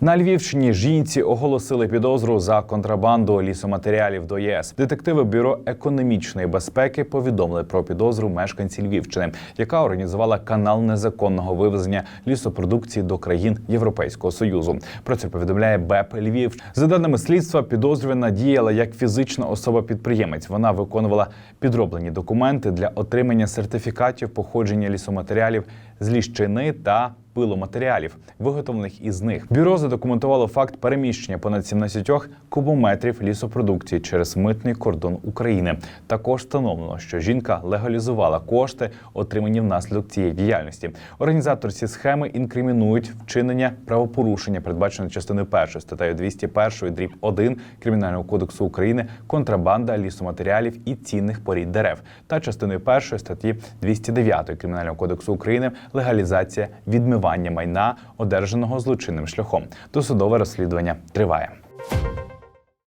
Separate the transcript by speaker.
Speaker 1: На Львівщині жінці оголосили підозру за контрабанду лісоматеріалів до ЄС. Детективи бюро економічної безпеки повідомили про підозру мешканці Львівщини, яка організувала канал незаконного вивезення лісопродукції до країн Європейського союзу. Про це повідомляє БЕП Львів. За даними слідства, підозрювана діяла як фізична особа-підприємець. Вона виконувала підроблені документи для отримання сертифікатів походження лісоматеріалів з ліщини та пиломатеріалів, виготовлених із них. Бюро задокументувало факт переміщення понад 17 кубометрів лісопродукції через митний кордон України. Також встановлено, що жінка легалізувала кошти, отримані внаслідок цієї діяльності. Організаторці схеми інкримінують вчинення правопорушення, передбачене частиною 1 статтею 201 дріб 1 Кримінального кодексу України контрабанда лісоматеріалів і цінних порід дерев та частиною 1 статті 209 Кримінального кодексу України легалізація відмивання майна, одержаного злочинним шляхом. Досудове розслідування триває.